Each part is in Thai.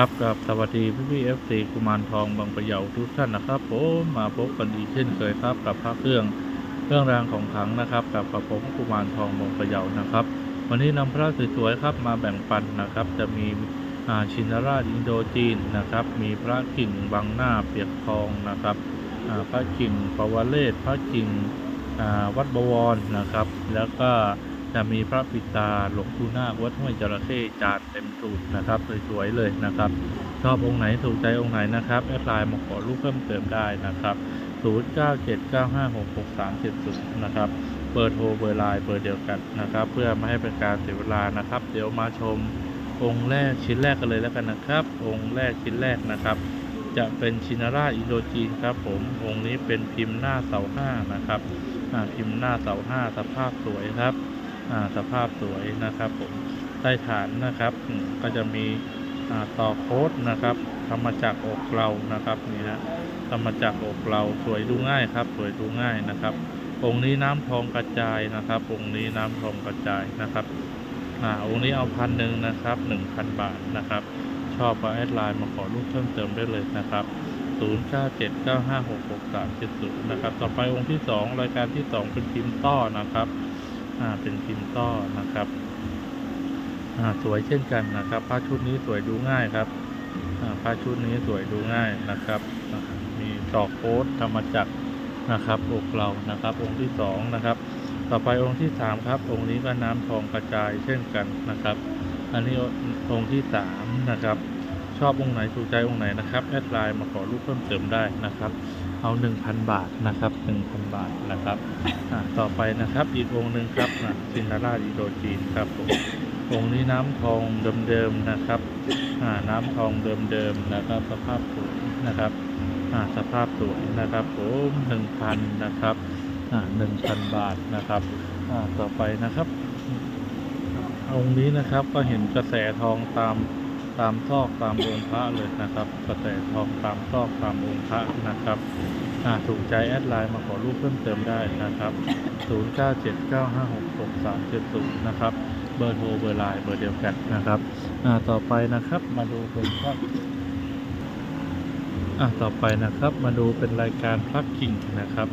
ครับกับสวัสดีพี่พี่เอฟซีกุมารทองบางประเยาทุกท่านนะครับผมมาพบกันอีกเช่นเคยครับกับพระเครื่องเครื่องรางของขลังนะครับ กับกับผมกุมารทองบางประเยานะครับ วันนี้นำพระสวยๆครับมาแบ่งปันนะครับ จะมีอาชินราชอินโดจีนนะครับ มีพระกิ่งบางหน้าเปียกทองนะครับอาพระกิ่งปวเรศพระกิ่งอาวัดบวรนะครับ แล้วก็ จะมีพระปิตาหลวงปู่นาควัดห้วยจระเข้จานเต็มสูตรนะครับสวยๆเลยนะครับ ชอบองค์ไหนถูกใจองค์ไหนนะครับแอดไลน์มาขอรูปเพิ่มเติมได้นะครับ0979566370นะครับเบอร์โทรเบอร์ไลน์เบอร์เดียวกันนะครับ เพื่อไม่ให้เป็นการเสียเวลานะครับ เดี๋ยวมาชมองค์แรกชิ้นแรกกันเลยแล้วกันนะครับ องค์แรกชิ้นแรกนะครับ จะเป็นชินาราอิโดจีนครับผมองค์นี้เป็นพิมพ์หน้าเสาห้านะครับพิมพ์หน้าเสาห้าสภาพสวยครับ สภาพสวยนะครับผมใต้ฐานนะครับ ก็จะมีต่อโค้ดนะครับทำมาจากอกเรานะครับนี่ฮะทำมาจากอกเราสวยดูง่ายครับ สวยดูง่ายนะครับ องค์นี้น้ำทองกระจายนะครับ องค์นี้น้ำทองกระจายนะครับอ่าองค์นี้เอาพันหนึ่งนะครับหนึ่งพันบาทนะครับ ชอบก็แอดไลน์มาขอรูปเพิ่มเติมได้เลยนะครับ0979566370นะครับ ต่อไปองค์ที่ 2 รายการที่ 2 เป็นพิมพ์ต้อนะครับ เป็นพิมพ์ต้อนะครับอ่าสวยเช่นกันนะครับผ้าชุดนี้สวยดูง่ายครับอ่าผ้าชุดนี้สวยดูง่ายนะครับ มีต่อโค้ดทำมาจากนะครับอกเรานะครับ องค์ที่สองนะครับ ต่อไปองค์ที่สามครับ องค์นี้ก็น้ำทองกระจายเช่นกันนะครับ อันนี้องค์ที่สามนะครับ ชอบองค์ไหนถูกใจองค์ไหนนะครับแอดไลน์มาขอรูปเพิ่มเติมได้นะครับ เอา 1,000 บาทนะครับ 1,000 บาทนะครับต่อไปนะครับอีกองค์หนึ่งครับนะซินดาราอิโดจีนครับผมองค์นี้น้ำทองเดิมๆนะครับน้ำทองเดิมๆนะครับสภาพสวยนะครับสภาพสวยนะครับผม1,000นะครับอ่า1,000บาทนะครับต่อไปนะครับองค์นี้นะครับก็เห็นกระแสทองตาม ตามซอกตามองค์พระเลยนะครับกระแสทองตามซอกตามองค์พระนะครับถูกใจแอดไลน์มาขอรูปเพิ่มเติมได้นะครับ 0979566370 นะครับ เบอร์โทรเบอร์ไลน์เบอร์เดียวกันนะครับต่อไปนะครับมาดูเป็นพระอ่าต่อไปนะครับมาดูเป็นรายการพระกิ่งนะครับ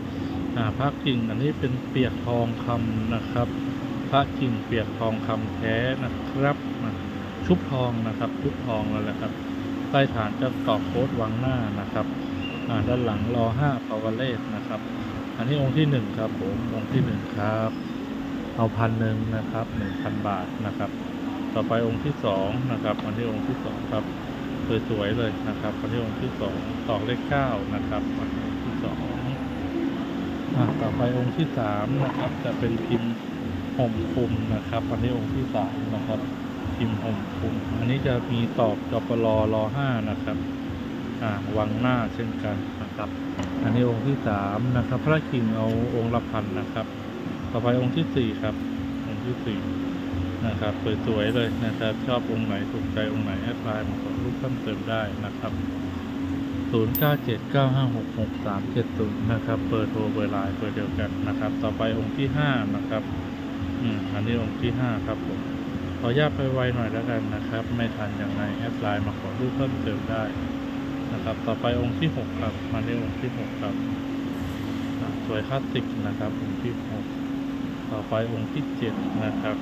พระกิ่งอันนี้เป็นเปียกทองคำนะครับ พระกิ่งเปียกทองคำแท้นะครับ ชุบทองนะครับ ชุบทองแล้วแหละครับ ใต้ฐานจะกรอบโค้ดวังหน้านะครับอ่าด้านหลังรอห้าปาวเลสนะครับ อันนี้องค์ที่หนึ่งครับผมองค์ที่หนึ่งครับ เอาพันหนึ่งนะครับหนึ่งพันบาทนะครับ ต่อไปองค์ที่สองนะครับอันนี้องค์ที่สองครับสวยๆเลยนะครับอันนี้องค์ที่สองสองเลขเก้านะครับอันนี้องค์ที่สองอ่าต่อไปองค์ที่สามนะครับ จะเป็นพิมพ์ห่มคุมนะครับอันนี้องค์ที่สามนะครับ พิมพ์ห่มคลุมอันนี้จะมีตอกจปลอรอห้านะครับ อ่าวังหน้าเช่นกันนะครับ อันนี้องค์ที่สามนะครับ พระกิ่งเอาองค์ละพันนะครับ ต่อไปองค์ที่สี่ครับ องค์ที่สี่นะครับสวยๆเลยนะครับ ชอบองค์ไหนถูกใจองค์ไหนแอดไลน์มาขอรูปเพิ่มเติมได้นะครับ 0979566370 นะครับเบอร์โทรเบอร์ไลน์เบอร์เดียวกันนะครับ ต่อไปองค์ที่ห้านะครับ อืม อันนี้องค์ที่ห้าครับผม ออญาตไปไวหน่อยแล้วกันนะครับ ไม่ทันอย่างไรแอดไลน์มาขอรูปเพิ่มเติมได้นะครับ ต่อไปองค์ที่หกครับ มาในองค์ที่หกครับสวยคลาสสิกนะครับ องค์ที่หกต่อไปองค์ที่เจ็ดนะครับ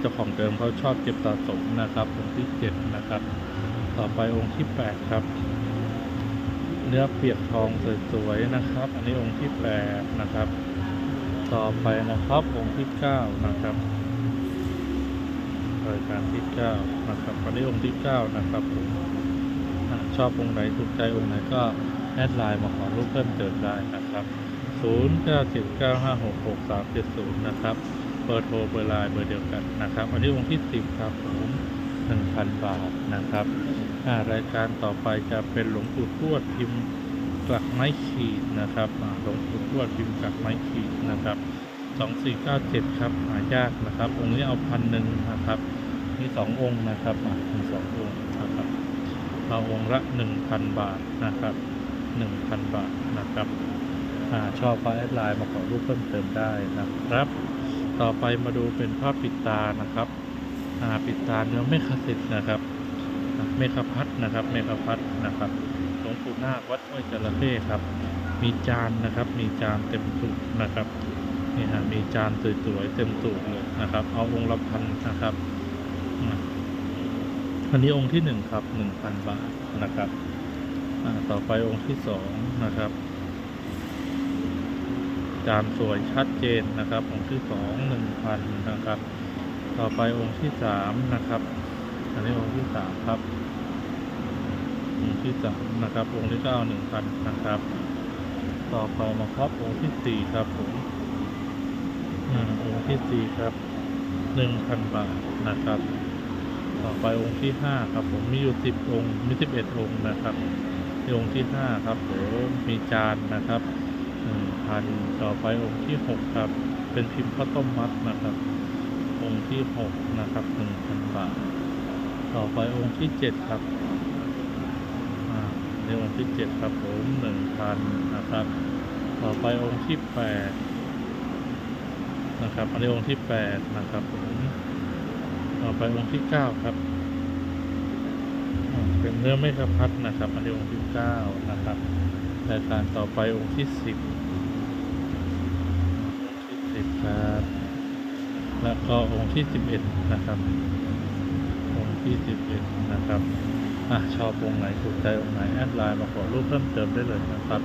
เจ้าของเดิมเขาชอบเก็บสะสมนะครับ องค์ที่เจ็ดนะครับ ต่อไปองค์ที่แปดครับ เนื้อเปียกทองสวยๆนะครับ อันนี้องค์ที่แปดนะครับ ต่อไปนะครับองค์ที่เก้านะครับรายการที่เก้านะครับอันนี้องค์ที่เก้านะครับผมอชอบองค์ไหนถูกใจองค์ไหนก็แอดไลน์มาขอรูปเพิ่มเติมได้นะครับ0 9 7 9 5 6 6 3 7 0นะครับเบอร์โทรเบอร์ไลน์เบอร์เดียวกันนะครับอันนี้องค์ที่ 10 ครับผม1,000 บาทนะครับรายการต่อไปจะเป็นหลวงปู่ทวดพิมพ์ กลักไม้ขีดนะครับหลวงปู่ทวดพิมพ์กลักไม้ขีดนะครับสองสี่เก้าเจ็ดครับหายากนะครับ องค์นี้เอาพันหนึ่งนะครับมีสององค์นะครับมีสององค์นะครับเอาองค์ละหนึ่งพันบาทนะครับหนึ่งพันบาทนะครับอ่าชอบก็แอดไลน์มาขอรูปเพิ่มเติมได้นะครับ ต่อไปมาดูเป็นภาพปิดตานะครับปิดตาเนื้อเมฆสิทธ์นะครับเมฆพัฒน์นะครับเมฆพัฒน์นะครับ ปูนาควัดห้วยจระเข้ครับ มีจานนะครับ มีจานเต็มสูบนะครับนี่ฮะมีจานสวยๆเต็มสูบเลยนะครับ เอาองค์ละพันนะครับอันนี้องค์ที่หนึ่งครับหนึ่งพันบาทนะครับต่อไปองค์ที่สองนะครับ จานสวยชัดเจนนะครับ องค์ที่สองหนึ่งพันนะครับ ต่อไปองค์ที่สามนะครับ อันนี้องค์ที่สามครับ องค์ที่สามนะครับ องค์ที่เก้าหนึ่งพันนะครับ ต่อไปนะครับ องค์ที่สี่ครับผมองค์ที่สี่ครับหนึ่งพันบาทนะครับ ต่อไปองค์ที่ห้าครับ ผมมีอยู่สิบองค์มีสิบเอ็ดองค์นะครับองค์ที่ห้าครับผมมีจานนะครับหนึ่งพันต่อไปองค์ที่หกครับ เป็นพิมพ์ข้าวต้มมัดนะครับ องค์ที่หกนะครับหนึ่งพันบาท ต่อไปองค์ที่เจ็ดครับ ในองค์ที่เจ็ดครับผมหนึ่งพันนะครับ ต่อไปองค์ที่แปดนะครับอันนี้องค์ที่แปดนะครับผมต่อไปองค์ที่เก้าครับ เป็นเนื้อไม่กระพัดนะครับอันนี้องค์ที่เก้านะครับรายการต่อไปองค์ที่สิบที่สิบครับ แล้วก็องค์ที่สิบเอ็ดนะครับ องค์ที่สิบเอ็ดนะครับ อะชอบองไหนถูกใจองไหน แอดไลน์มาขอรูปเพิ่มเติมได้เลยนะครับ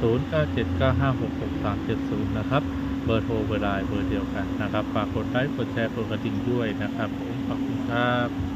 0 9 7 9 5 6 6 3 7 0 นะครับ เบอร์โทรเบอร์ไลน์เบอร์เดียวกันนะครับ ฝากกดไลค์กดแชร์กดกระดิ่งด้วยนะครับผมขอบคุณครับ